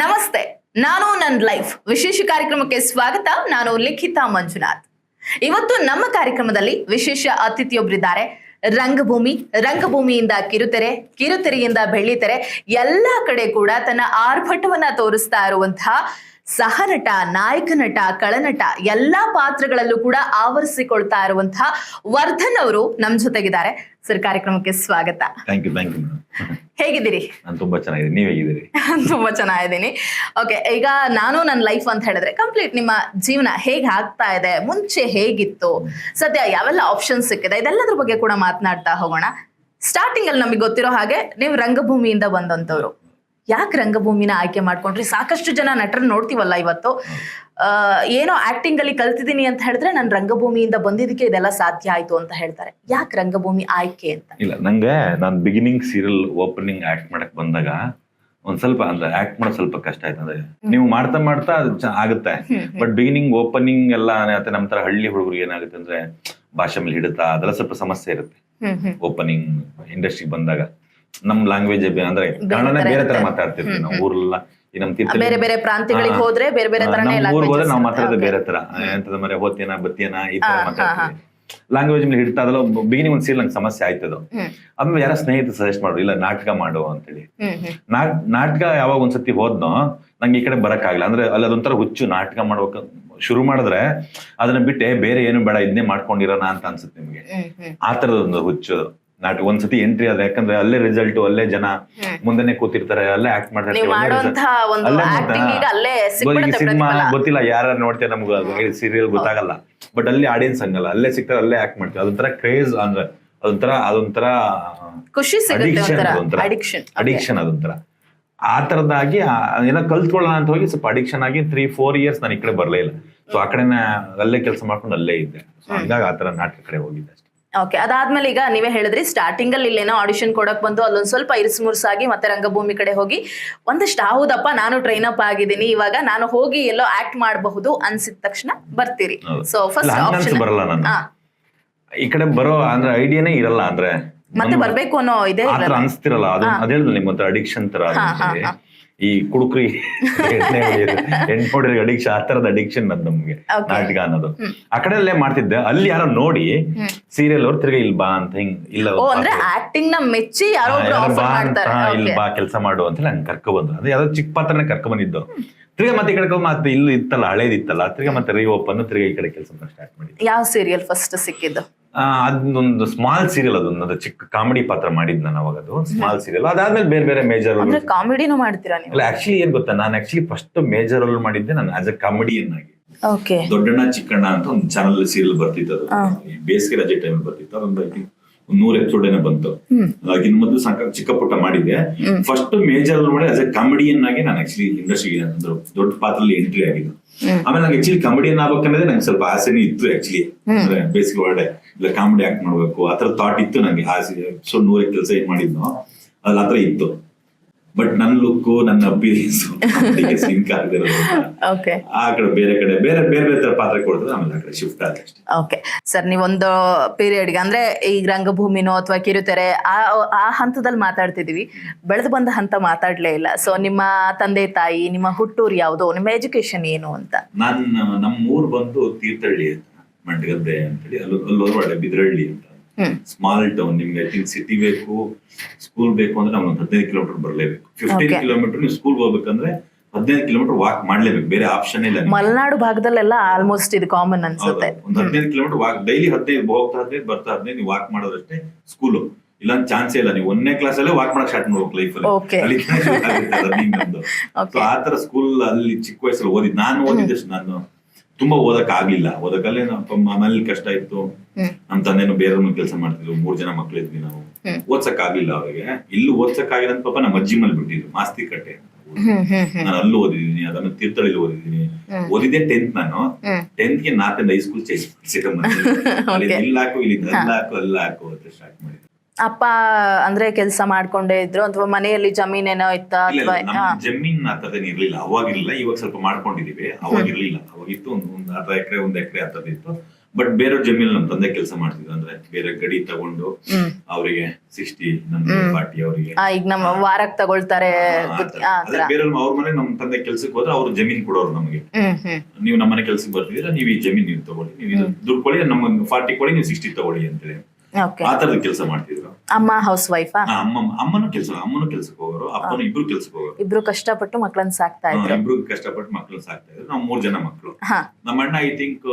ನಮಸ್ತೆ, ನಾನು ನನ್ನ ಲೈಫ್. ವಿಶೇಷ ಕಾರ್ಯಕ್ರಮಕ್ಕೆ ಸ್ವಾಗತ, ನಾನು ಲಿಖಿತಾ ಮಂಜುನಾಥ್. ಇವತ್ತು ನಮ್ಮ ಕಾರ್ಯಕ್ರಮದಲ್ಲಿ ವಿಶೇಷ ಅತಿಥಿಯೊಬ್ಬರಿದ್ದಾರೆ ರಂಗಭೂಮಿ, ರಂಗಭೂಮಿಯಿಂದ ಕಿರುತೆರೆ, ಕಿರುತೆರೆಯಿಂದ ಬೆಳ್ಳಿತೆರೆ, ಎಲ್ಲ ಕಡೆ ಕೂಡ ತನ್ನ ಆರ್ಭಟವನ್ನ ತೋರಿಸ್ತಾ ಇರುವಂತಹ ಸಹನಟ ನಾಯಕ ನಟ ಕಳನಟ ಎಲ್ಲಾ ಪಾತ್ರಗಳಲ್ಲೂ ಕೂಡ ಆವರಿಸಿಕೊಳ್ತಾ ಇರುವಂತಹ ವರ್ಧನ್ ಅವರು ನಮ್ ಜೊತೆಗಿದ್ದಾರೆ. ಸರ್ ಕಾರ್ಯಕ್ರಮಕ್ಕೆ ಸ್ವಾಗತ. Thank you thank you madam ಹೇಗಿದ್ದೀರಿ? ನಾನು ತುಂಬಾ ಚೆನ್ನಾಗಿದೆ ನೀವು ಹೇಗಿದ್ದೀರಿ? ತುಂಬಾ ಚೆನ್ನಾಗಿದ್ದೀನಿ. ಓಕೆ ಈಗ ನಾನು ನನ್ನ ಲೈಫ್ ಅಂತ ಹೇಳಿದ್ರೆ ಕಂಪ್ಲೀಟ್ ನಿಮ್ಮ ಜೀವನ ಹೇಗೆ ಆಗ್ತಾ ಇದೆ? ಮುಂಚೆ ಹೇಗಿತ್ತು? ಸದ್ಯ ಯಾವೆಲ್ಲ ಆಪ್ಷನ್ ಸಿಕ್ಕಿದೆ? ಇದೆಲ್ಲದ್ರ ಬಗ್ಗೆ ಕೂಡ ಮಾತನಾಡ್ತಾ ಹೋಗೋಣ. ಸ್ಟಾರ್ಟಿಂಗ್ ಅಲ್ಲಿ ನಮಗೆ ಗೊತ್ತಿರೋ ಹಾಗೆ ನೀವು ರಂಗಭೂಮಿಯಿಂದ ಬಂದಂತವ್ರು ಯಾಕೆ ರಂಗಭೂಮಿನ ಆಯ್ಕೆ ಮಾಡ್ಕೊಂಡ್ರಿ? ಸಾಕಷ್ಟು ಜನ ನಟರನ್ನ ನೋಡ್ತೀವಲ್ಲ ಇವತ್ತು. ಏನೋ ಆಕ್ಟಿಂಗ್ ಅಲ್ಲಿ ಕಲ್ತಿದ್ದೀನಿ ಅಂತ ಹೇಳಿದ್ರೆ ನಾನು ರಂಗಭೂಮಿಯಿಂದ ಬಂದಿದ್ದಕ್ಕೆ ಇದೆಲ್ಲ ಸಾಧ್ಯ ಆಯ್ತು ಅಂತ ಹೇಳ್ತಾರೆ. ಯಾಕೆ ರಂಗಭೂಮಿ ಆಯ್ಕೆ ಅಂತ? ಇಲ್ಲ ನಂಗೆ ನಾನು ಬಿಗಿನಿಂಗ್ ಸೀರಿಯಲ್ ಓಪನಿಂಗ್ ಆಕ್ಟ್ ಮಾಡಕ್ ಬಂದಾಗ ಒಂದ್ ಸ್ವಲ್ಪ ಅಂದ್ರೆ ಆಕ್ಟ್ ಮಾಡೋದು ಸ್ವಲ್ಪ ಕಷ್ಟ ಆಯ್ತು. ಅಂದ್ರೆ ನೀವು ಮಾಡ್ತಾ ಮಾಡ್ತಾ ಅದು ಆಗುತ್ತೆ. ಬಟ್ ಬಿಗಿನಿಂಗ್ ಓಪನಿಂಗ್ ಎಲ್ಲ ಮತ್ತೆ ನಮ್ಮ ತರ ಹಳ್ಳಿ ಹುಡುಗರಿಗೆ ಏನಾಗುತ್ತೆ ಅಂದ್ರೆ ಭಾಷೆ ಮೇಲೆ ಹಿಡಿತಾ ಅದೆಲ್ಲ ಸ್ವಲ್ಪ ಸಮಸ್ಯೆ ಇರುತ್ತೆ. ಓಪನಿಂಗ್ ಇಂಡಸ್ಟ್ರಿಗೆ ಬಂದಾಗ. ನಮ್ ಲ್ಯಾಂಗ್ವೇಜ್ ಅಂದ್ರೆ ಕನ್ನಡನೇ ತರ ಬೇರೆ ತರ. ಮಾತಾಡ್ತಿರ್ತೀವಿ ನಾವು ಊರೆಲ್ಲ ಈ ನಮ್ ತೀರ್ಥ ಬೇರೆ ಬೇರೆ ಪ್ರಾಂತ್ಯಗಳಿಗೆ. ಹೋದ್ರೆ ಬೇರೆ ಬೇರೆ ತರನೇ ಊರ್ಗೆ ಹೋದ್ರೆ ನಾವು ಮಾತಾಡೋದು ಬೇರೆ ತರ. ಎಂತದ ಮರೆ ಹೋಗ್ತೀನ ಬತ್ತೇನ ಈ ತರ ಮಾತಾಡ್ತೀವಿ. ಲ್ಯಾಂಗ್ವೇಜ್ ಮೇಲೆ ಹಿಡ್ತಾ ಅದಲ್ಲ ಬಿಗಿನಿಂಗ್ ಒಂದ್ ಸೀಲ್ ನಂಗೆ ಸಮಸ್ಯೆ ಆಯ್ತು ಅದು. ಆಮೇಲೆ ಯಾರ ಸ್ನೇಹಿತರು ಸಜೆಸ್ಟ್ ಮಾಡು ಇಲ್ಲ ನಾಟಕ ಮಾಡು ಅಂತೇಳಿ. ನಾಟಕ ಯಾವಾಗ ಒಂದ್ಸತಿ ಹೋದ್ನೋ ನಂಗೆ ಈ ಕಡೆ ಬರಕ್ಕಾಗಿಲ್ಲ ಅಂದ್ರೆ ಅಲ್ಲಿ ಅದೊಂಥರ ಹುಚ್ಚು ನಾಟಕ ಮಾಡ್ಬೇಕು ಶುರು ಮಾಡಿದ್ರೆ ಅದನ್ನ ಬಿಟ್ಟೆ ಬೇರೆ ಏನು ಬೇಡ ಇದನ್ನೇ ಮಾಡ್ಕೊಂಡಿರೋಣ ಅಂತ ಅನ್ಸುತ್ತೆ ನಿಮ್ಗೆ. ಆ ತರದ ಒಂದು ತರದೊಂದು ಹುಚ್ಚು ನಾಟಕ ಒಂದ್ಸತಿ ಎಂಟ್ರಿ ಆದ್ರೆ ಯಾಕಂದ್ರೆ ಅಲ್ಲೇ ರಿಸಲ್ಟ್ ಅಲ್ಲೇ ಜನ. ಮುಂದೆನೆ ಕೂತಿರ್ತಾರೆ ಅಲ್ಲೇ ಆಕ್ಟ್ ಮಾಡ್ತಾರೆ. ಸಿನಿಮಾ ಗೊತ್ತಿಲ್ಲ ಯಾರು ನೋಡ್ತೇವೆ ನಮ್ಗೆ ಸೀರಿಯಲ್ ಗೊತ್ತಾಗಲ್ಲ. ಬಟ್ ಅಲ್ಲಿ ಆಡಿಯನ್ಸ್ ಹಂಗಲ್ಲ. ಅಲ್ಲೇ ಸಿಗ್ತಾರೆ ಅಲ್ಲೇ ಆಕ್ಟ್ ಮಾಡ್ತೀವಿ. ಅದೊಂಥರ ಕ್ರೇಜ್ ಅಂದ್ರೆ ಅದೊಂಥರ ಅದೊಂಥರ ಖುಷಿ ಅಡಿಕ್ಷನ್ ಅಡಿಕ್ಷನ್ ಅದೊಂಥರ. ಆ ತರದಾಗಿ ಏನೋ ಕಲ್ತ್ಕೊಳ್ಳೋಣ ಅಂತ ಹೋಗಿ ಸ್ವಲ್ಪ ಅಡಿಕ್ಷನ್ ಆಗಿ ತ್ರೀ ಫೋರ್ ಇಯರ್ಸ್ ನಾನು ಈ ಕಡೆ ಬರಲೇ ಇಲ್ಲ. ಸೊ ಆ ಕಡೆನ ಅಲ್ಲೇ ಕೆಲಸ ಮಾಡ್ಕೊಂಡು ಅಲ್ಲೇ ಇದ್ದೆ. ಸೊ ಹಂಗಾಗಿ ಆ ತರ ನಾಟಕ ಕಡೆ ಹೋಗಿದ್ದೆ ಓಕೆ ಅದಾದ್ಮೇಲೆ ಈಗ ನೀವೇ ಹೇಳಿದ್ರಿ ಸ್ಟಾರ್ಟಿಂಗ್ ಅಲ್ಲಿ ಇಲ್ಲೇನೋ ಆಡಿಷನ್ ಕೊಡಕ್ ಬಂದು ಅಲ್ಲೊಂದ್ ಸ್ವಲ್ಪ ಇರಿಸು ಮುರ್ಸಾಗಿ ಮತ್ತೆ ರಂಗಭೂಮಿ ಕಡೆ ಹೋಗಿ ಒಂದಷ್ಟು ಹೌದಪ್ಪ ನಾನು ಟ್ರೈನ್ ಅಪ್ ಆಗಿದ್ದೀನಿ ಇವಾಗ ನಾನು ಹೋಗಿ ಎಲ್ಲೋ ಆಕ್ಟ್ ಮಾಡಬಹುದು ಅನ್ಸಿದ ತಕ್ಷಣ ಬರ್ತೀರಿ. ಸೊ ಫಸ್ಟ್ ಆಪ್ಷನ್ ಬರಲ್ಲ ನಾನು. ಈ ಕಡೆ ಬರೋ ಅಂದ್ರೆ ಐಡಿಯಾನೇ ಇರಲ್ಲ ಅಂದ್ರೆ ಮತ್ತೆ ಬರ್ಬೇಕು ಅನ್ನೋ ಇದೆ ಅನ್ಸ್ತಿರಲ್ಲ ಅದು ಅಡಿಕ್ಷನ್ ತರ. ಈ ಕುಡುಕ್ರಿ ಎಣ್ಣೆ ಅಡಿಕ್ಷನ್ ಆ ತರದ ಅಡಿಕ್ಷನ್ ಅದು ನಮ್ಗೆ. ನಾಟಕ ಅನ್ನೋದು. ಆ ಕಡೆ ಅಲ್ಲೇ ಮಾಡ್ತಿದ್ದೆ ಅಲ್ಲಿ ಯಾರೋ ನೋಡಿ ಸೀರಿಯಲ್ ಅವ್ರು ತಿರ್ಗಿ ಇಲ್ಲಿ ಬಾ ಅಂತ ಹಿಂಗ್ ಇಲ್ಲ ಓ ಅಂದ್ರೆ ಆಕ್ಟಿಂಗ್ನ ಮೆಚ್ಚಿ ಯಾರೋ ಬಾ ಇಲ್ಲಿ ಬಾ ಕೆಲಸ ಮಾಡು ಅಂತ ನಂಗೆ ಕರ್ಕೊ ಬಂದ್ರು. ಅದು ಯಾವ್ದೋ ಚಿಕ್ಕ ಪಾತ್ರನೇ ಕರ್ಕೊ ಬಂದಿದ್ದು. ತಿರ್ಗಾ ಮತ್ತೆ ಈ ಕಡೆ ಮತ್ತೆ ಇಲ್ಲಿ ಇತ್ತಲ್ಲ ಹಳೇದಿತ್ತಲ್ಲ ತಿರ್ಗಾ ಮತ್ತೆ ರೀ ಓಪನ್ ತಿರ್ಗಾ ಈ ಕಡೆ ಕೆಲಸ ಸ್ಟಾರ್ಟ್ ಮಾಡಿ ಯಾವ ಸೀರಿಯಲ್ ಫಸ್ಟ್ ಸಿಕ್ಕಿದ್ದು? ಅದೊಂದು ಸ್ಮಾಲ್ ಸೀರಿಯಲ್ ಅದು ಒಂದು ಚಿಕ್ಕ ಕಾಮಿಡಿ ಪಾತ್ರ ಮಾಡಿದ್ ನಾನು ಅವಾಗ ಅದು ಸ್ಮಾಲ್ ಸೀರಿಯಲ್ ಅದಾದ್ಮೇಲೆ ಬೇರೆ ಬೇರೆ ಮೇಜರ್ ಕಾಮಿಡಿನೂ ಮಾಡ್ತೀರಾ ನೀವು? ಆಕ್ಚುಲಿ ಏನ್ ಗೊತ್ತಾ ನಾನು ಆಕ್ಚುಲಿ ಫಸ್ಟ್ ಮೇಜರ್ ರೋಲ್ ಮಾಡಿದ್ದೆ ನಾನು ಆಸ್ ಅ ಕಾಮಿಡಿಯನ್ ಆಗಿ. ದೊಡ್ಡಣ್ಣ ಚಿಕ್ಕಣ್ಣ ಅಂತ ಒಂದು ಚಾನಲ್ ಸೀರಿಯಲ್ ಬರ್ತಿತ್ತು ಅದು. ಬೇಸಿಗೆ ರಜೆ ಟೈಮ್ ಬರ್ತಿತ್ತು ಅದೊಂದು ಐ think ಒಂದ್ ನೂರ್ ಎಪಿಸೋಡ್ ಏನೋ ಬಂತು. ಅದಕ್ಕಿಂತ ಮೊದಲು ಚಿಕ್ಕ ಪುಟ್ಟ ಮಾಡಿದ್ದೆ ಫಸ್ಟ್ ಮೇಜರ್ ಮಾಡಿ ಆಸ್ ಎ ಕಾಮಿಡಿಯನ್ ಆಗಿ ನಾನು ಆಕ್ಚುಲಿ ಇಂಡಸ್ಟ್ರಿಗೆ ಅಂದ್ರೆ ದೊಡ್ಡ ಪಾತ್ರದಲ್ಲಿ ಎಂಟ್ರಿ ಆಗಿದ್ದು. ಆಮೇಲೆ ನಂಗೆ ಆಕ್ಚುಲಿ ಕಾಮಿಡಿಯನ್ ಆಗ್ಬೇಕನ್ನೋದೇ ನಂಗೆ ಸ್ವಲ್ಪ ಆಸೆನೇ ಇತ್ತು ಆಕ್ಚುಲಿ ಅಂದ್ರೆ ಬೇಸಿಗೆ ಒಳಗಡೆ ಇಲ್ಲ ಕಾಮಿಡಿ ಆಕ್ಟ್ ಮಾಡ್ಬೇಕು. ಆ ತರ ಥಾಟ್ ಇತ್ತು ನಂಗೆ. ಆಸೆ ಸೊ ನೂರ ಕೆಲಸ ಏನ್ ಮಾಡಿದ್ನೋ ಅದ್ರ ಇತ್ತು. ಬಟ್ ನನ್ನ ಲುಕ್ ನನ್ನ ಅಪಿಯರೆನ್ಸ್ ಸಿಂಕ್ ಆಗದೆ ಓಕೆ ಆ ಕಡೆ ಬೇರೆ ಕಡೆ ಬೇರೆ ಬೇರೆ ಬೇರೆ ತರ ಪಾತ್ರ ಕೊಡ್ತಾರೆ ಆಮೇಲೆ ಆ ಕಡೆ ಶಿಫ್ಟ್ ಆದ ಓಕೆ ಸರ್ ನೀವೊಂದು ಪೀರಿಯಡ್ಗೆ ಅಂದ್ರೆ ಈ ರಂಗಭೂಮಿನೋ ಅಥವಾ ಕಿರುತೆರೆ ಆ ಆ ಹಂತದಲ್ಲಿ ಮಾತಾಡ್ತಿದೀವಿ ಬೆಳೆದು ಬಂದ ಹಂತ ಮಾತಾಡ್ಲೇ ಇಲ್ಲ. ಸೊ ನಿಮ್ಮ ತಂದೆ ತಾಯಿ ನಿಮ್ಮ ಹುಟ್ಟೂರು ಯಾವುದು ನಿಮ್ಮ ಎಜುಕೇಶನ್ ಏನು ಅಂತ? ನಾನು ನಮ್ಮ ಊರು ಬಂದು ತೀರ್ಥಹಳ್ಳಿ ಅಂತ ಮಂಡಗದ್ದೆ ಅಂತೇಳಿ ಅಲ್ಲಿ ಅಲ್ಲಿ ಬಿದ್ರಳ್ಳಿ ಬಿದ್ರಹಳ್ಳಿ ಅಂತ. ಸ್ಮಾಲ್ ಟೌನ್ ನಿಮ್ಗೆ ಐ ಥಿಂಕ್ ಸಿಟಿ ಬೇಕು ಸ್ಕೂಲ್ ಬೇಕು ಅಂದ್ರೆ ನಾವು ಒಂದು ಹದಿನೈದು ಕಿಲೋಮೀಟರ್ ಬರಲೇಬೇಕು ಫಿಫ್ಟೀನ್. ಕಿಲೋಮೀಟರ್ ನೀವು ಸ್ಕೂಲ್ ಹೋಗ್ಬೇಕಂದ್ರೆ ಹದಿನೈದು ಕಿಲೋಮೀಟರ್ ವಾಕ್ ಮಾಡ್ಲೇಬೇಕು ಬೇರೆ ಆಪ್ಷನ್ ಇಲ್ಲ ನಿಮ್ಗೆ. ಮಲೆನಾಡು ಭಾಗದಲ್ಲೆಲ್ಲ ಆಲ್ಮೋಸ್ಟ್ ಇದು ಕಾಮನ್ ಅನ್ಸುತ್ತೆ. ಒಂದ್ ಹದಿನೈದು ಕಿಲೋಮೀಟರ್ ವಾಕ್ ಡೈಲಿ ಹದಿನೈದು ಹೋಗ್ತಾ ಹದಿನೈದು ಬರ್ತಾ ಹದಿನೈದು ನೀವು ವಾಕ್ ಮಾಡೋದಷ್ಟೇ ಸ್ಕೂಲು ಇಲ್ಲ ಚಾನ್ಸೇ ಇಲ್ಲ ನೀವು ಒಂದನೇ ಕ್ಲಾಸ್ ಅಲ್ಲೇ ವಾಕ್ ಮಾಡಕ್ ಸ್ಟಾರ್ಟ್ ಮಾಡ್ಬೇಕು ಲೈಫ್. ಅಲ್ಲಿ. ಆ ತರ ಸ್ಕೂಲ್ ಅಲ್ಲಿ ಚಿಕ್ಕ ವಯಸ್ಸಲ್ಲಿ ಓದಿದ್ ನಾನು ಓದಿದ್ದಷ್ಟು ನಾನು ತುಂಬಾ ಓದಕ್ ಆಗ್ಲಿಲ್ಲ. ಓದಕ್ಕಲ್ಲೇ ನಮ್ಮ ಮನೇಲಿ ಕಷ್ಟ ಇತ್ತು. ನಮ್ಮ ನಮ್ ತಂದೆನು ಬೇರೆ ಕೆಲಸ ಮಾಡ್ತಿದ್ವಿ ಮೂರ್ ಜನ ಮಕ್ಳು ಇದ್ವಿ ನಾವು. ಓದ್ಸಕ್ ಆಗ್ಲಿಲ್ಲ ಅವ್ರಿಗೆ. ಇಲ್ಲಿ ಓದ್ಸಕ್ ಆಗಿಲ್ಲ ಅಂತ ಪಾಪ ನಮ್ಮ ಅಜ್ಜಿ ಮೇಲೆ ಬಿಟ್ಟಿದ್ರು. ಮಾಸ್ತಿ ಕಟ್ಟೆ ನಾನು ಅಲ್ಲೂ ಓದಿದೀನಿ ಅದನ್ನು ತೀರ್ಥಳ್ಳಿ ಓದಿದೀನಿ ಓದಿದೆ ಓದಿದ್ದೆ ಟೆಂತ್ ನಾನು. ಟೆಂತ್ಗೆ ನಾಲ್ಕರಿಂದ ಹೈಸ್ಕೂಲ್ ಚೇಂಜ್ Okay. ಇಲ್ಲಿ ಹಾಕು ಇಲ್ಲಿ ಅಲ್ಲಿ ಹಾಕು ಅಲ್ಲಿ ಹಾಕು ಅಂತ ಸ್ಟಾರ್ಟ್ ಮಾಡಿದ್ರು ಅಪ್ಪ ಅಂದ್ರೆ ಕೆಲಸ ಮಾಡ್ಕೊಂಡೇ ಇದ್ರು ಅಥವಾ ಮನೆಯಲ್ಲಿ ಜಮೀನೇನೋ ಇತ್ತ ಇಲ್ಲ ಅಥವಾ ನಮ್ಮ ಜಮೀನ್ ಆ ತರದೇನು ಇರ್ಲಿಲ್ಲ. ಅವಾಗಿರ್ಲಿಲ್ಲ ಇವಾಗ ಸ್ವಲ್ಪ ಮಾಡ್ಕೊಂಡಿದೀವಿ. ಅವಾಗ ಇರ್ಲಿಲ್ಲ ಅವಾಗ ಇತ್ತು ಒಂದು ಒಂದು ಅರ್ಧ ಎಕರೆ ಒಂದ್ ಎಕರೆ ಆತದ ಇತ್ತು. ಬಟ್ ಬೇರೆ ಜಮೀನ್ ನಮ್ ತಂದೆ ಕೆಲಸ ಮಾಡ್ತಿದ್ರು. ಅಂದ್ರೆ ಬೇರೆ ಗಡಿ ತಗೊಂಡು ಅವರಿಗೆ ಸಿಕ್ಸ್ಟಿ ಪಾರ್ಟಿ ಫಾರ್ಟಿ ಅವರಿಗೆ ಈಗ ನಮ್ಮ ವಾರಕ್ ತಗೊಳ್ತಾರೆ ಬೇರೆ ಅವ್ರ ಮನೆ ನಮ್ ತಂದೆ ಕೆಲ್ಸಕ್ಕೆ ಹೋದ್ರೆ ಅವ್ರು ಜಮೀನ್ ಕೊಡೋರು ನಮಗೆ. ನೀವು ನಮ್ಮನೆ ಕೆಲ್ಸಕ್ಕೆ ಬರ್ತಿದ್ರೆ ನೀವು ಈ ಜಮೀನ್ ನೀವು ತಗೊಳ್ಳಿ. ನೀವು ದುಡ್ಡು ಕೊಡಿ ನಮ್ಮ ಫಾರ್ಟಿ ಕೊಡಿ ನೀವು ಸಿಕ್ಸ್ಟಿ ತಗೊಳ್ಳಿ ಅಂತೇಳಿ. ಆ ತರದ ಕೆಲಸ ಮಾಡ್ತಿದ್ರು. ಅಮ್ಮ ಹೌಸ್ ವೈಫಾ ಅಮ್ಮ ಅಮ್ಮನೂ ಕೆಲಸ ಅಮ್ಮನೂ ಕೆಲ್ಸಕ್ಕೆ ಹೋಗೋರು ಅಪ್ಪನ ಇಬ್ರು ಕೆಲ್ಸಕ್ಕೆ ಹೋಗೋರು. ಇಬ್ರು ಕಷ್ಟಪಟ್ಟು ಮಕ್ಕಳನ್ನ ಸಾಕ್ತಾ ಇದ್ರು. ಇಬ್ರು ಕಷ್ಟಪಟ್ಟು ಮಕ್ಕಳನ್ನ ಸಾಕ್ತಾ ಇದ್ರು. ನಾವು ಮೂರ್ ಜನ ಮಕ್ಕಳು ನಮ್ಮ ಅಣ್ಣ ಐ ಥಿಂಕ್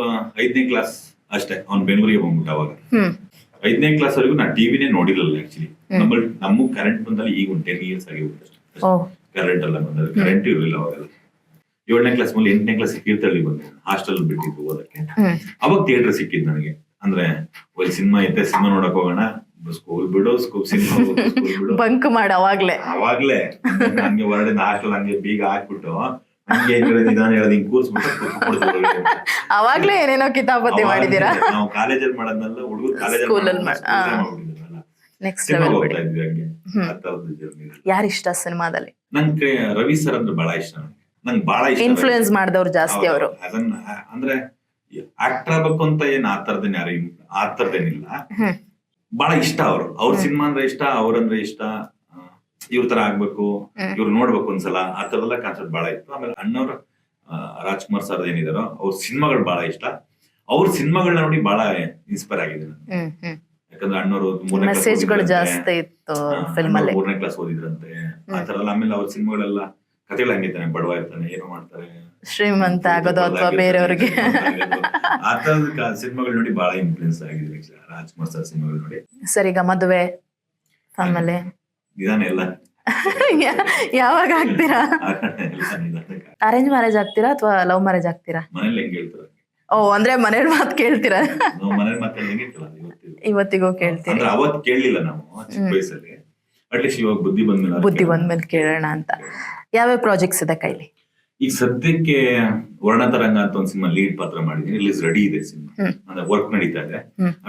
ಐದನೇ ಕ್ಲಾಸ್ ಅಷ್ಟೇ. ಅವ್ನ್ ಬೆಂಗಳೂರಿಗೆ ಬಂದ್ಬಿಟ್ಟ ಅವಾಗ. ಐದನೇ ಕ್ಲಾಸ್ ವರೆಗೂ ನಾ ಟಿವಿನೇ ನೋಡಿರಲಿಲ್ಲ ಆಕ್ಚುಲಿ ನಮ್ಮಲ್ಲಿ ನಮ್ಮ ಕರೆಂಟ್ ಬಂದಲ್ಲಿ ಈಗ ಒಂದು ಟೆನ್ ಇಯರ್ಸ್ ಆಗಿ ಕರೆಂಟ್ ಎಲ್ಲ ಬಂದ ಕರೆಂಟ್ ಇರಲಿಲ್ಲ ಅವಾಗೆಲ್ಲ. ಏಳನೇ ಕ್ಲಾಸ್ ಮೇಲೆ ಎಂಟನೇ ಕ್ಲಾಸ್ ಕೀರ್ತಳ್ಳಿ ಬಂದೆ. ಹಾಸ್ಟೆಲ್ ಬಿಟ್ಟಿದ್ದು ಓದಕ್ಕೆ. ಅವಾಗ ಥಿಯೇಟರ್ ಸಿಕ್ಕಿದ್ ನನಗೆ. ಅಂದ್ರೆ ಒಂದು ಸಿನಿಮಾ ಐತೆ ಸಿನಿಮಾ ನೋಡಕ್ ಹೋಗೋಣ. ಸ್ಕೂಲ್ ಬಿಡು ಸ್ಕೂಲ್ ಸಿನಿಮಾ ಬಿಡು. ಬಂಕ್ ಮಾಡ ಅವಾಗ್ಲೇ. ಅವಾಗ್ಲೇ. ಹಂಗೆ ಹೊರಡಿನ ಹಾಸ್ಟೆಲ್ ಹಂಗೆ ಬೀಗ ಹಾಕ್ಬಿಟ್ಟು ಹಂಗೆ ನಿಧಾನ ಹೇಳದ್ ಹಿಂಗ್ ಕೂರ್ಸ್ಬಿಟ್ಟು. ಅವಾಗ್ಲೇ ಏನೇನೋ ಕಿತಾಪತಿ ಮಾಡಿದೀರಾ ನಾವು ಕಾಲೇಜಲ್ಲಿ ಮಾಡೋದ್ನೆಲ್ಲ ಹುಡುಗರು. ಕಾಲೇಜಲ್ಲಿ ನೆಕ್ಸ್ಟ್ ಸಿನಿಮಾ ಲೆವೆಲ್ ಬಿಡಿ. ಯಾರು ಇಷ್ಟ ಸಿನಿಮಾದಲ್ಲಿ? ನಂಗೆ ರವಿ ಸರ್ ಅಂದ್ರೆ ಬಹಳ ಇಷ್ಟ ನಂಗೆ ನಂಗೆ ಬಹಳ ಇಷ್ಟ ಇನ್ಫ್ಲೂಯೆನ್ಸ್ ಮಾಡಿದವ್ರು ಜಾಸ್ತಿ ಅವರು. ಅದನ್ನ ಅಂದ್ರೆ ಆಕ್ಟರ್ ಆಗ್ಬೇಕು ಅಂತ ಏನ್ ಆ ತರದ ಯಾರು ಆ ತರದೇನಿಲ್ಲ ಬಹಳ ಇಷ್ಟ ಅವರು. ಅವ್ರ ಸಿನಿಮಾ ಅಂದ್ರೆ ಇಷ್ಟ ಅವ್ರಂದ್ರೆ ಇಷ್ಟ ಇವ್ರ ತರ ಆಗ್ಬೇಕು ಇವ್ರ ನೋಡ್ಬೇಕು ಒಂದ್ಸಲ ಆ ತರದೆಲ್ಲ ಕಾನ್ಸೆಪ್ಟ್ ಬಹಳ ಇತ್ತು. ಆಮೇಲೆ ಅಣ್ಣವ್ರ ರಾಜ್ಕುಮಾರ್ ಸರ್ ಏನಿದಾರೋ ಅವ್ರ ಸಿನಿಮಾಗಳು ಬಹಳ ಇಷ್ಟ. ಅವ್ರ ಸಿನಿಮಾಗಳನ್ನ ನೋಡಿ ಬಹಳ ಇನ್ಸ್ಪೈರ್ ಆಗಿದೆ ನಾನು. ಯಾಕಂದ್ರೆ ಅಣ್ಣವರು ಮೂರನೇ ಕ್ಲಾಸ್ ಓದಿದ್ರಂತೆ. ಆ ತರ ಆಮೇಲೆ ಅವ್ರ ಸಿನಿಮಾಗಳೆಲ್ಲ ಕಥೆಗಳು ಹಂಗಿರ್ತಾನೆ ಬಡವ ಇರ್ತಾನೆ ಏನೋ ಮಾಡ್ತಾರೆ. ಶ್ರೀಮಂತ ಆಗೋದು ಅಥವಾ ಬೇರೆಯವ್ರಿಗೆ? ಆ ತರದ ಸಿನಿಮಾಗಳು ನೋಡಿ ಬಹಳ ಇನ್ಫ್ಲೂಯೆನ್ಸ್ ಆಗಿದೆ. ರಾಜ್ಕುಮಾರ್ ಸರ್ ಸಿನಿಮಾಗಳು ನೋಡಿ. ಸರ್ ಈಗ ಮದುವೆ ಆಮೇಲೆ? ನಿಧಾನ ಎಲ್ಲ. ಯಾವಾಗ ಆಗ್ತೀರಾ? ಅರೇಂಜ್ ಮ್ಯಾರೇಜ್ ಆಗ್ತೀರಾ ಅಥವಾ ಲವ್ ಮ್ಯಾರೇಜ್ ಆಗ್ತೀರಾ? ಮನೇಲಿ ಹೆಂಗ್ ಹೇಳ್ತಾರೆ? ಓ ಅಂದ್ರೆ ಮನೇಲಿ ಮಾತು ಕೇಳ್ತೀರಾ? ಮನೇಲಿ ಮಾತು ಕೇಳಲ್ಲ ಇವತ್ತಿಗೂ. ಕೇಳ್ತೀರಿ. ಅಂದ್ರೆ ಅವತ್ತು ಕೇಳಲಿಲ್ಲ ನಾವು ಚಿಕ್ಕ ವಯಸ್ಸಲ್ಲಿ. ಅಟ್ಲೀಸ್ಟ್ ಇವಾಗ ಬುದ್ಧಿ ಬಂದ್ಮೇಲೆ ಬುದ್ಧಿ. ಬಂದ್ಮೇಲೆ ಕೇಳೋಣ ಅಂತ. ಯಾವ್ಯಾವ ಪ್ರಾಜೆಕ್ಟ್ಸ್ ಇದೆ ಕೈಲಿ? ಈಗ ಸದ್ಯಕ್ಕೆ ವರ್ಣತರಂಗ ಅಂತ ಒಂದು ಸಿನಿಮಾ ಲೀಡ್ ಪಾತ್ರ ಮಾಡಿದೀನಿ ರಿಲೀಸ್ ರೆಡಿ ಇದೆ ಸಿನಿಮಾ. ಅಂದ್ರೆ ವರ್ಕ್ ನಡೀತಾ ಇದೆ.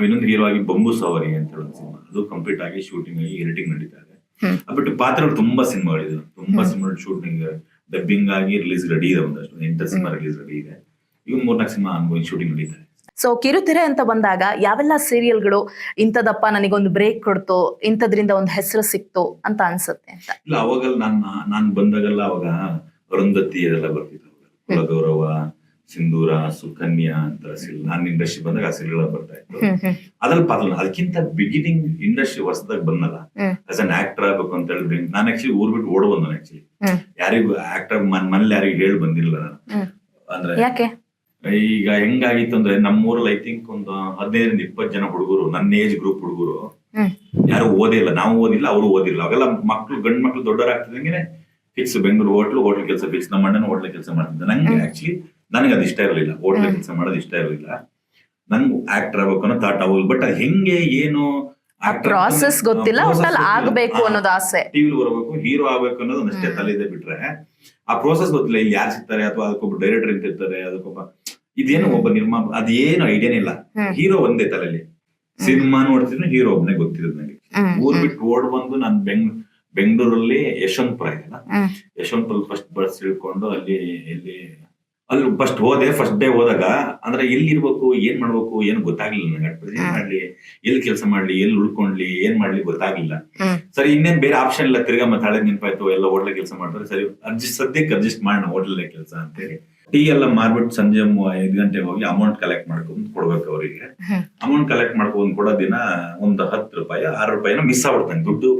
ಇನ್ನೊಂದು ಹೀರೋ ಆಗಿ ಬೊಂಬು ಸವಾರಿ ಅಂತ ಹೇಳೋ ಸಿನಿಮಾ. ಅದು ಕಂಪ್ಲೀಟ್ ಆಗಿ ಶೂಟಿಂಗ್ ಆಗಿ ಎಡಿಟಿಂಗ್ ನಡೀತಾ ಇದೆ. ಬಟ್ ಪಾತ್ರಗಳು ತುಂಬಾ ಸಿನಿಮಾಗಳಿದೆ. ತುಂಬಾ ಸಿನಿಮಾ ಶೂಟಿಂಗ್ ಡಬ್ಬಿಂಗ್ ಆಗಿ ರಿಲೀಸ್ ರೆಡಿ ಇದೆ ಒಂದಷ್ಟು. ಎಂಟು ಸಿನಿಮಾ ರಿಲೀಸ್ ರೆಡಿ ಇದೆ. ಇವ್ ಮೂರ್ನಾಲ್ಕು ಸಿನಿಮಾ ಅನ್ಬೋದು ಶೂಟಿಂಗ್ ನಡೀತಾ ಇದೆ. ಸೊ ಕಿರುತೆರೆ ಅಂತ ಬಂದಾಗ ಯಾವೆಲ್ಲ ಸೀರಿಯಲ್ಗಳು ಇಂಥದಪ್ಪ ನನಗೊಂದು ಬ್ರೇಕ್ ಕೊಡ್ತು ಇಂಥದ್ರಿಂದ ಒಂದು ಹೆಸರು ಸಿಕ್ತು ಅಂತ ಅನ್ಸುತ್ತೆ ಅಂತ? ಇಲ್ಲ ಅವಾಗಲ್ಲ ನಾನು ನಾನು ಬಂದಾಗಲ್ಲ ಅವಾಗ ಅರುಂಧತಿ ಇದೆಲ್ಲ ಬರ್ತಿತ್ತು. ಕುಲಗೌರವ ಸಿಂಧೂರ ಸುಕನ್ಯಾ ಅಂತ ಸಿಲ್ ನಾನ್ ಇಂಡಸ್ಟ್ರಿ ಬಂದಾಗ ಆ ಸಿಲ್ಗಳ ಬರ್ತಾ ಇತ್ತು. ಅದ್ರಲ್ಲಿ ಪಾತ್ರ ಅದಕ್ಕಿಂತ ಬಿಗಿನಿಂಗ್ ಇಂಡಸ್ಟ್ರಿ ಹೊಸದಾಗ ಬಂದಲ್ಲ. ಆಸ್ ಅನ್ ಆಕ್ಟರ್ ಆಗ್ಬೇಕು ಅಂತ ಹೇಳಿ ನಾನು ಆಕ್ಚುಲಿ ಊರ್ ಬಿಟ್ಟು ಓಡ್ ಬಂದನು ಆಕ್ಚುಲಿ ಯಾರಿಗೂ ಆಕ್ಟರ್ ಮನ್ ಮನೇಲಿ ಯಾರಿಗೂ ಹೇಳಿ ಬಂದಿಲ್ಲ ನಾನು. ಅಂದ್ರೆ ಈಗ ಹೆಂಗಾಗಿತ್ತು ಅಂದ್ರೆ ನಮ್ಮೂರಲ್ಲಿ ಐ ತಿಂಕ್ ಒಂದು ಹದಿನೈದರಿಂದ ಇಪ್ಪತ್ತು ಜನ ಹುಡುಗರು ನನ್ನ ಏಜ್ ಗ್ರೂಪ್ ಹುಡುಗರು ಯಾರು ಓದಿಲ್ಲ ನಾವು ಓದಿಲ್ಲ ಅವರು ಓದಿಲ್ಲ. ಅವೆಲ್ಲ ಮಕ್ಳು ಗಂಡ್ ಮಕ್ಳು ದೊಡ್ಡವರಾಗ್ತಿದಂಗೆ ಫಿಕ್ಸ್ ಬೆಂಗಳೂರು ಹೋಟ್ಲು ಹೋಟ್ಲ್ ಕೆಲಸ ಫಿಕ್ಸ್ ನಮ್ಮ ಅಣ್ಣನ ಹೋಟ್ಲ್ ಕೆಲಸ ಮಾಡ್ತಿದ್ದೆ. ನಂಗೆ ಆಕ್ಚುಲಿ ನನಗೆ ಅದು ಇಷ್ಟ ಇರಲಿಲ್ಲ. ಹೋಟ್ಲ್ ಕೆಲಸ ಮಾಡೋದು ಇಷ್ಟ ಇರಲಿಲ್ಲ. ನಂಗೆ ಆಕ್ಟರ್ ಆಗ್ಬೇಕು ಅನ್ನೋ ಥಾಟ್ ಆಗೋದು ಬಟ್ ಅದು ಹೆಂಗೆ ಏನು ಪ್ರಾಸೆಸ್ ಗೊತ್ತಿಲ್ಲ. ಒಟ್ಟಲ್ಲಿ ಆಗಬೇಕು ಅನ್ನೋದು ಆಸೆ. ಟಿವಿಲಿ ಬರಬೇಕು ಹೀರೋ ಆಗ್ಬೇಕು ಅನ್ನೋದು ಒಂದಷ್ಟೇ ತಲೆ ಇದೆ ಬಿಟ್ರೆ ಆ ಪ್ರೋಸೆಸ್ ಗೊತ್ತಿಲ್ಲ. ಇಲ್ಲಿ ಯಾರು ಸಿಗ್ತಾರೆ ಅಥವಾ ಅದಕ್ಕೊಬ್ಬ ಡೈರೆಕ್ಟರ್ ಅಂತ ಇರ್ತಾರೆ ಅದಕ್ಕೊಬ್ಬ ಇದೇನು ಒಬ್ಬ ನಿರ್ಮಾಪ ಅದೇನು ಐಡಿಯಾನೇ ಇಲ್ಲ. ಹೀರೋ ಒಂದೇ ತಲೆಯಲ್ಲಿ. ಸಿನಿಮಾ ನೋಡ್ತಿದ್ರು ಹೀರೋ ಒಬ್ಬನೇ ಗೊತ್ತಿರೋದು ನನಗೆ ಊರ್ ಬಿಟ್ಟು ಓಡ್ ಬಂದು ನಾನು ಬೆಂಗ್ ಬೆಂಗಳೂರಲ್ಲಿ ಯಶವಂತಪುರ ಇದೆಯಲ್ಲ. ಯಶವಂತಪುರ ಫಸ್ಟ್ ಬಸ್ ಇಳ್ಕೊಂಡು ಅಲ್ಲಿ ಇಲ್ಲಿ ಅಲ್ಲಿ ಫಸ್ಟ್ ಹೋದೆ ಫಸ್ಟ್ ಡೇ ಹೋದಾಗ ಅಂದ್ರೆ ಎಲ್ಲಿ ಇರ್ಬೇಕು ಏನ್ ಮಾಡ್ಬೇಕು ಏನ್ ಗೊತ್ತಾಗ್ಲಿಲ್ಲ ನನಗೆ ಏನ್ ಮಾಡ್ಲಿ ಎಲ್ಲಿ ಕೆಲಸ ಮಾಡ್ಲಿ ಎಲ್ಲಿ ಉಳ್ಕೊಂಡ್ಲಿ ಏನ್ ಮಾಡ್ಲಿ ಗೊತ್ತಾಗ್ಲಿಲ್ಲ. ಸರಿ ಇನ್ನೇನ್ ಬೇರೆ ಆಪ್ಷನ್ ಇಲ್ಲ ತಿರ್ಗಾ ಮತ್ತೆ ಹಳೆ ನೆನಪಾಯ್ತು ಎಲ್ಲ ಹೋಟ್ಲ ಕೆಲಸ ಮಾಡ್ತಾರೆ ಸರಿ ಅಡ್ಜಸ್ಟ್ ಸದ್ಯಕ್ಕೆ ಅಡ್ಜಸ್ಟ್ ಮಾಡೋಣ ಹೋಟ್ಲಲ್ಲೇ ಕೆಲಸ ಅಂತೇಳಿ. ಟೀ ಎಲ್ಲ ಮಾರ್ಬಿಟ್ಟು ಸಂಜೆ ಐದ್ ಗಂಟೆಗೆ ಹೋಗಿ ಅಮೌಂಟ್ ಕಲೆಕ್ಟ್ ಮಾಡ್ಕೊಂಡು ಕೊಡ್ಬೇಕು ಅವರಿಗೆ. ಅಮೌಂಟ್ ಕಲೆಕ್ಟ್ ಮಾಡ್ಕೊಂಡು ಕೊಡೋ ದಿನ ಒಂದು ಹತ್ತು ರೂಪಾಯಿ ಆರು ರೂಪಾಯಿನ ಮಿಸ್ ಆಗ್ಬಿಡ್ತಾನೆ ದುಡ್ಡು.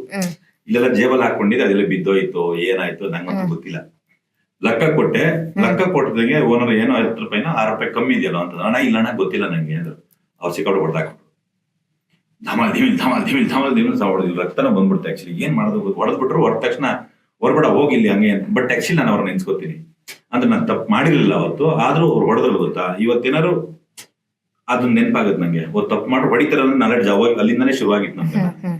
ಇಲ್ಲೆಲ್ಲ ಜೇಬಲ್ ಹಾಕೊಂಡಿದ್ದೆ ಅದೆಲ್ಲ ಬಿದ್ದೋಯ್ತು ಏನಾಯ್ತು ನಂಗಂತೂ ಗೊತ್ತಿಲ್ಲ. ಲಕ್ಕ ಕೊಟ್ಟೆ ಲಕ್ಕ ಕೊಟ್ಟದಂಗೆ ಓನರ್ ಏನೋ ಹತ್ತು ರೂಪಾಯಿನ ಆರು ರೂಪಾಯಿ ಕಮ್ಮಿ ಇದೆಯಲ್ಲ ಅಂತ. ಅಣ್ಣ ಇಲ್ಲ ಅಣ್ಣ ಗೊತ್ತಿಲ್ಲ ನಂಗೆ ಅಂದ್ರೆ. ಅವ್ರು ಸಿಕ್ಕಾಡು ಹೊಡೆದಾಕ್ಬಿಟ್ಟು ಧಮಾಲ್ ದಿಮಿಲ್ ಧಮಾಲ್ ದಿಮಿಲ್ ಧಮಾಲ್ ದಿಮಿಲ್ ಸಹ ಹೊಡೆದಿಲ್ಲ ರಕ್ತನ ಬಂದ್ಬಿಡ್ತು ಆಕ್ಚುಲಿ ಏನ್ ಮಾಡೋದು ಹೊಡೆದ್ಬಿಟ್ರು ಹೊರ ತಕ್ಷಣ ಹೊರಬೇಡ ಹೋಗಿಲ್ಲ ಹಂಗೆ ಬಟ್ ಆಕ್ಚುಲಿ ನಾನು ಅವ್ರನ್ನ ನೆನ್ಸ್ಕೊತೀನಿ. ಅಂದ್ರೆ ನಾನು ತಪ್ಪು ಮಾಡಿರಲಿಲ್ಲ ಅವತ್ತು ಆದ್ರೂ ಅವ್ರು ಹೊಡೆದ್ರು ಗೊತ್ತಾ? ಇವತ್ತೇನಾರು ಅದನ್ನ ನೆನಪಾಗುತ್ತೆ ನಂಗೆ. ತಪ್ಪು ಮಾಡಿ ಹೊಡಿತಾರ ನಾಲೆಡ್ಜ್ ಅವಾಗ ಅಲ್ಲಿಂದಾನೇ ಶುರುವಾಗಿತ್ತು ನಮ್ಗೆ. ಹ್ಮ್, ಹ್ಮ್.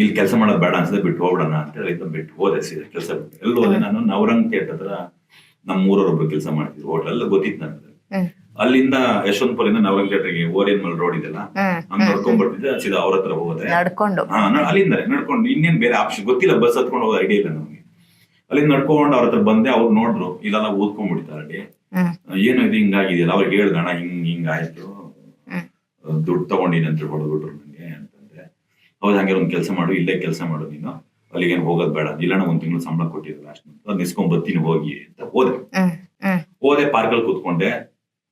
ಇಲ್ಲಿ ಕೆಲಸ ಮಾಡೋದು ಬೇಡ ಅನ್ಸದೆ ಬಿಟ್ಟು ಹೋಗ್ಬಿಡೋಣ ಅಂತ ಹೇಳಿ ಇದನ್ನ ಬಿಟ್ಟು ಹೋದೆ ಸೀದಾ ಕೆಲಸ ಬಿಟ್ಟು. ಎಲ್ಲಿ ಹೋದೆ ನಾನು ನವರಂಗ್ ಥಿಯೇಟರ್ ಹತ್ರ ನಮ್ಮ ಊರವರೊಬ್ರು ಕೆಲಸ ಮಾಡ್ತಿದ್ರು ಹೋಟೆಲ್ ಎಲ್ಲ ಗೊತ್ತಿತ್ತು ನನಗೆ. ಅಲ್ಲಿಂದ ಯಶವಂತಪುರದಿಂದ ನವರಂಗ್ ಥಿಯೇಟರ್ಗೆ ಓರಿಯನ್ ಮಲ್ ರೋಡ್ ಇದೆಲ್ಲ ನಾನು ಹಂಗ್ ನಡ್ಕೊಂಡ್ ಬರ್ತಿದ್ದೆ ಸೀದಾ ಅವ್ರ ಹತ್ರ ಹೋದೆ. ನಡ್ಕೊಂಡು. ಹಾ ಅಲ್ಲಿಂದ ನಡ್ಕೊಂಡು ಇನ್ನೇನ್ ಬೇರೆ ಆಪ್ಷನ್ ಗೊತ್ತಿಲ್ಲ ಬಸ್ ಹತ್ಕೊಂಡು ಹೋಗೋ ಐಡಿಯಾ ಇಲ್ಲ ನಮಗೆ. ಅಲ್ಲಿಂದ ನಡ್ಕೊಂಡು ಅವ್ರ ಹತ್ರ ಬಂದೆ ಅವ್ರು ನೋಡ್ರು ಇಲ್ಲೆಲ್ಲ ಓದ್ಕೊಂಡ್ಬಿಡ್ತಾರೆ ಅಡಿ ಏನು ಇದು ಹಿಂಗಾಗಿದೆಯಲ್ಲ ಅವ್ರಿಗೆ ಹೇಳ್ದಣ ಹಿಂಗ್ ಹಿಂಗಾಯ್ತು ದುಡ್ಡು ತಗೊಂಡಿನಿ ಅಂತ ಹೊಡೆದ್ಬಿಟ್ರು ಹೌದು ಹಂಗೆ ಒಂದು ಕೆಲಸ ಮಾಡು ಇಲ್ಲೇ ಕೆಲಸ ಮಾಡು ನೀನು. ಅಲ್ಲಿಗೆ ಹೋಗೋದು ಬೇಡ. ಇಲ್ಲಣ್ಣ ಒಂದ್ ತಿಂಗಳು ಸಂಬಳ ಕೊಟ್ಟಿದ್ರು ಲಾಸ್ಟ್ ಮಂತ್ ಅದ್ ನಿಸ್ಕೊಂಡ್ ಬರ್ತೀನಿ ಹೋಗಿ ಅಂತ ಹೋದೆ. ಹೋದೆ ಪಾರ್ಕ್ ಅಲ್ಲಿ ಕೂತ್ಕೊಂಡೆ.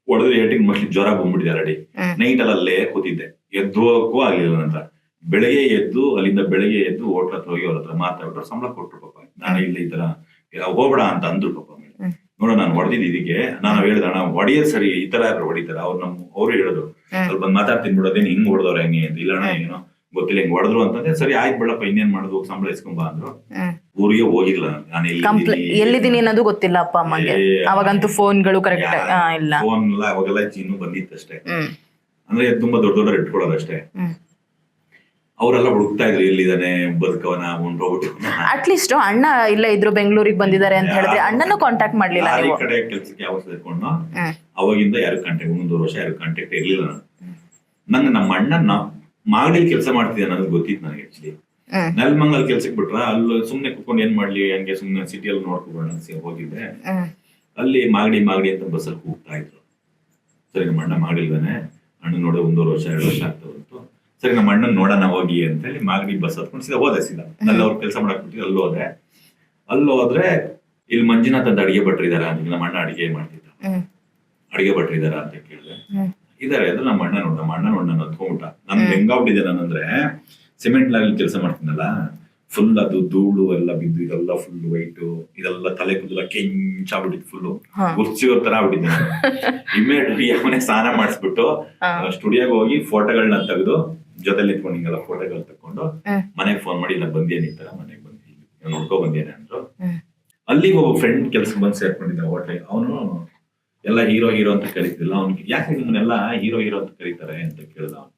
ಹೊಡೆದ್ರೆ ಏಟಿಂಗ್ ಮೋಸ್ಟ್ಲಿ ಜ್ವರ ಬಂದ್ಬಿಟ್ಟಿದೆ ಆಲ್ರೆಡಿ ಹ್ಮ್. ನೈಟ್ ಅಲ್ಲಿ ಅಲ್ಲೇ ಕೂತಿದ್ದೆ. ಎದ್ದೋಕ್ಕೂ ಆಗ್ಲಿಲ್ಲ ನಂತರ ಬೆಳಗ್ಗೆ ಎದ್ದು ಅಲ್ಲಿಂದ ಬೆಳಗ್ಗೆ ಎದ್ದು ಹೋಟ್ಲ ಹತ್ರ ಹೋಗಿ ಅವ್ರ ಹತ್ರ ಮಾತಾಡ್ಬಿಟ್ರು ಸಂಬಳ ಕೊಟ್ರು ಪಾಪ. ನಾನು ಇಲ್ಲ ಈ ತರ ಹೋಗ್ಬೇಡ ಅಂತ ಅಂದ್ರು ಪಾಪ. ನೋಡ ನಾನು ಹೊಡೆದಿದ್ದು ಇದಕ್ಕೆ. ನಾನು ಹೇಳಿದ ಅಣ್ಣ ಹೊಡೆಯೋದ್ ಸರಿ ಈ ತರ ಯಾರು ಹೊಡಿತಾರ? ಅವ್ರು ನಮ್ಮ ಅವ್ರು ಹೇಳಿದ್ರು. ಸ್ವಲ್ಪ ಮಾತಾಡ್ತೀನಿ ಬಿಡೋದೇನು ಹಿಂಗ್ ಹೊಡೆದವ್ರ ಹೆಂಗೆ ಅಂತ. ಇಲ್ಲ ಅಣ್ಣ ಏನೋ ಗೊತ್ತಿಲ್ಲ ಹಿಂಗ್ ಹೊಡೆದ್ರು ಅಂತಂದ್ರೆ ಸರಿ ಆಯ್ತು ಬಿಡಪ್ಪ ಇನ್ನೇನ್ ಮಾಡುದು ಸಂಬಳ ಇಸ್ಕೊಂಬ ಅಂದ್ರು. ಊರಿಗೆ ಹೋಗಿಲ್ಲ ನಾನು ಎಲ್ಲಿ ಕಂಪ್ಲೇ ಎಲ್ಲಿದ್ದೀನಿ ಅನ್ನೋದು ಗೊತ್ತಿಲ್ಲ ಅಪ್ಪ ಅಮ್ಮಗೆ. ಅವಾಗಂತೂ ಫೋನ್ಗಳು ಕರೆಕ್ಟ್ ಇಲ್ಲ. ಫೋನ್ ಎಲ್ಲ ಅವಾಗೆಲ್ಲ ಚೀನು ಬಂದಿತ್ತು ಅಷ್ಟೇ. ಅಂದ್ರೆ ತುಂಬಾ ದೊಡ್ಡ ದೊಡ್ಡ ಇಟ್ಕೊಳ್ಳೋದು ಅಷ್ಟೇ. ಅವರೆಲ್ಲ ಹುಡುಕ್ತಾ ಇದ್ರು ಎಲ್ಲಿದ್ದಾನೆ ಬದುಕವನ ಹೋಗ್ಬಿಟ್ಟು ಅಟ್ಲೀಸ್ಟ್ ಅಣ್ಣ ಇಲ್ಲ ಇದ್ರು ಬೆಂಗಳೂರಿಗೆ ಬಂದಿದ್ದಾರೆ ಅಂತ ಹೇಳಿದ್ರೆ ಅಣ್ಣನ ಕಾಂಟ್ಯಾಕ್ಟ್ ಮಾಡ್ಲಿಲ್ಲ ಈ ಕಡೆ ಕೆಲ್ಸಕ್ಕೆ ಯಾವ ಸೇರ್ಕೊಂಡು ಅವಾಗಿಂದ ಯಾರು ಕಾಂಟ್ಯಾಕ್ಟ್ ಒಂದೊಂದು ವರ್ಷ ಯಾರು ಕಾಂಟ್ಯಾಕ್ಟ್ ಇರ್ಲಿಲ್ಲ ನಾನು. ನಂಗೆ ನಮ್ಮ ಅಣ್ಣ ಮಾಗಡಿ ಕೆಲಸ ಮಾಡ್ತಿದ್ದೆ ನನಗೆ ಗೊತ್ತಿತ್ತು ನನಗೆ ಆಕ್ಚುಲಿ ನೆಲಮಂಗಲ್ ಕೆಲ್ಸಕ್ಕೆ ಬಿಟ್ರ? ಅಲ್ಲಿ ಸುಮ್ನೆ ಕುತ್ಕೊಂಡು ಏನ್ ಮಾಡ್ಲಿ? ಹಂಗೆ ಸುಮ್ನೆ ಸಿಟಿಯಲ್ಲಿ ನೋಡ್ಕೊಬೋಣ ಅಂತ ಹೋಗಿದ್ದೆ. ಅಲ್ಲಿ ಮಾಗಡಿ ಮಾಗಡಿ ಅಂತ ಬಸ್ಸಲ್ಲಿ ಹೋಗ್ತಾ ಇದ್ರು. ಸರಿ ನಮ್ಮ ಅಣ್ಣ ಮಾಡಿಲ್ವೇನೆ ಅಣ್ಣ ನೋಡೋ ಒಂದೂವರೆ ವರ್ಷ ಎರಡು ವರ್ಷ ಆಗ್ತಾ ಬಂತು. ಸರಿ ನಮ್ಮ ಅಣ್ಣನ್ ನೋಡೋಣ ಹೋಗಿ ಅಂತ ಹೇಳಿ ಮಾಗಡಿ ಬಸ್ ಹತ್ಕೊಂಡು ಸೀದಾ ಹೋದೆ ಸೀದಾ. ಅಲ್ಲಿ ಅವ್ರು ಕೆಲಸ ಮಾಡಕ್ ಬಿಟ್ಟು ಅಲ್ಲಿ ಹೋದೆ. ಅಲ್ಲಿ ಹೋದ್ರೆ ಇಲ್ಲಿ ಮಂಜುನಾಥ್ ಅಂತ ಅಡಿಗೆ ಭಟ್ರಿದಾರ ಅಂತ ನಮ್ಮ ಅಣ್ಣ ಅಡಿಗೆ ಮಾಡ್ತಿದ್ದ. ಅಡಿಗೆ ಭಟ್ರಿದಾರ ಅಂತ ಕೇಳಿದೆ. ಇದಾರೆ ಅದು ನಮ್ಮ ಅಣ್ಣ ನೋಡ್ ನಮ್ಮ ಅಣ್ಣ ನೋಡ್ ನಾನು ಹತ್ಕೊಂಡ್ಬಿಟ್ಟ ನನ್ ಹೆಂಗಾಗ್ಬಿಟ್ಟಿದೆ ನಾನಂದ್ರೆ ಸಿಮೆಂಟ್ ಲಾಗಲ್ಲಿ ಕೆಲಸ ಮಾಡ್ತೀನಲ್ಲ ಫುಲ್ ಅದು ಧೂಳು ಎಲ್ಲ ಬಿದ್ದು ಇದೆಲ್ಲ ಫುಲ್ ವೈಟ್ ಇದೆಲ್ಲ ತಲೆ ಕೂದಲ ಕೆಂಚಾಗ್ಬಿಟ್ಟಿತ್ತು ಫುಲ್ ಹಾ. ಕುರ್ಚಿಯೋ ತರ ಆಗ್ಬಿಟ್ಟಿದ್ದೆ ಇಮಿಡಿಯೇಟ್ ಯಾವನೇ ಸ್ನಾನ ಮಾಡಿಸ್ಬಿಟ್ಟು. ಸ್ಟುಡಿಯೋಗೆ ಹೋಗಿ ಫೋಟೋಗಳನ್ನ ತೆಗೆದು ಜೊತೆಲಿ ಇಟ್ಕೊಂಡು ಹಿಂಗೆಲ್ಲ ಫೋಟೋಗಳು ತಕೊಂಡು. ಮನೆಗೆ ಫೋನ್ ಮಾಡಿ ಇಲ್ಲ ಬಂದೇನಿ ಈ ತರ? ಮನೆಗೆ ಬಂದಿ ನೋಡ್ಕೊ ಬಂದೇನೆ ಅಂದ್ರು. ಅಲ್ಲಿ ಅಲ್ಲಿಗೆ ಒಬ್ಬ ಫ್ರೆಂಡ್ ಕೆಲಸ ಬಂದು ಸೇರ್ಕೊಂಡಿದ್ದ ಹೋಟೆಲ್ ಅವನು ಎಲ್ಲ ಹೀರೋ ಹೀರೋ ಅಂತ ಕರೀತಿಲ್ಲ ಅವ್ನಿಗೆ ಯಾಕೆ ನಿಮ್ಮನ್ನೆಲ್ಲ ಹೀರೋ ಹೀರೋ ಅಂತ ಕರೀತಾರೆ? ಅಂತ ಕೇಳಿದ ಅವನು.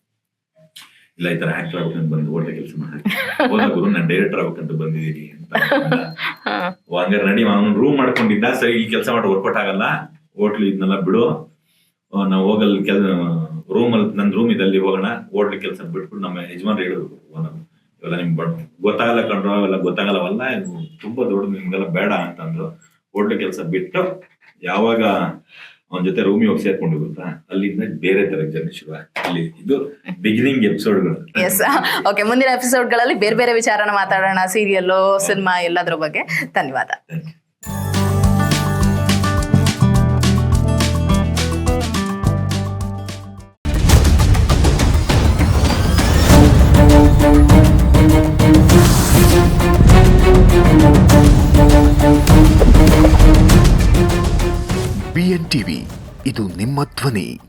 ಇಲ್ಲ ಈ ತರ ಆಕ್ಟರ್ ಆಗ್ಬೇಕಂತ ಬಂದು ಒಳ್ಳೆ ಕೆಲಸ ಮಾಡಿ ಹೋದ ಗುರು ನಾನು ಡೈರೆಕ್ಟರ್ ಆಗ್ಬೇಕಂತ ಬಂದಿದ್ದೀನಿ ಅಂತ ಹಂಗಾರೆ ನಡಿ ಅವನು ರೂಮ್ ಮಾಡ್ಕೊಂಡಿದ್ದ. ಸರಿ ಈ ಕೆಲಸ ಮಾಡಿ ವರ್ಕೌಟ್ ಆಗಲ್ಲ. ಹೋಟ್ಲ್ ಇದನ್ನೆಲ್ಲ ಬಿಡು. ನಾವು ಹೋಗಲ್ ಕೆಲ ರೂಮ್ ಅಲ್ಲಿ ನನ್ನ ರೂಮ್ ಇದಲ್ಲಿ ಹೋಗೋಣ. ಹೋಟ್ಲ್ ಕೆಲಸ ಬಿಟ್ಬಿಟ್ಟು ನಮ್ಮ ಯಜಮಾನ್ ಹೇಳಿದ್ರು ಇವೆಲ್ಲ ನಿಮ್ಗೆ ಗೊತ್ತಾಗಲ್ಲ ಕಂಡ್ರೋ ಇವೆಲ್ಲ ಗೊತ್ತಾಗಲ್ಲವಲ್ಲ ತುಂಬಾ ದೊಡ್ಡದು ನಿಮ್ಗೆಲ್ಲ ಬೇಡ ಅಂತಂದ್ರು. ಹೋಟ್ಲ್ ಕೆಲಸ ಬಿಟ್ಟು ಯಾವಾಗ ಅವನ ಜೊತೆ ರೂಮಿ ಹೋಗಿ ಸೇರ್ಕೊಂಡು ಗೊತ್ತಾ? ಅಲ್ಲಿಂದ ಬೇರೆ ತರ ಜರ್ನಿ ಶುರು ಅಲ್ಲಿ ಇದು ಬಿಗಿನಿಂಗ್ ಎಪಿಸೋಡ್ಗಳು ಎಸ್ ಓಕೆ ಮುಂದಿನ ಎಪಿಸೋಡ್ಗಳಲ್ಲಿ ಬೇರೆ ಬೇರೆ ವಿಚಾರನ ಮಾತಾಡೋಣ ಸೀರಿಯಲ್ಲು ಸಿನಿಮಾ ಎಲ್ಲದರ ಬಗ್ಗೆ. ಧನ್ಯವಾದ. Thank you. ಬಿಎನ್ ಟಿವಿ ಇದು ನಿಮ್ಮ ಧ್ವನಿ.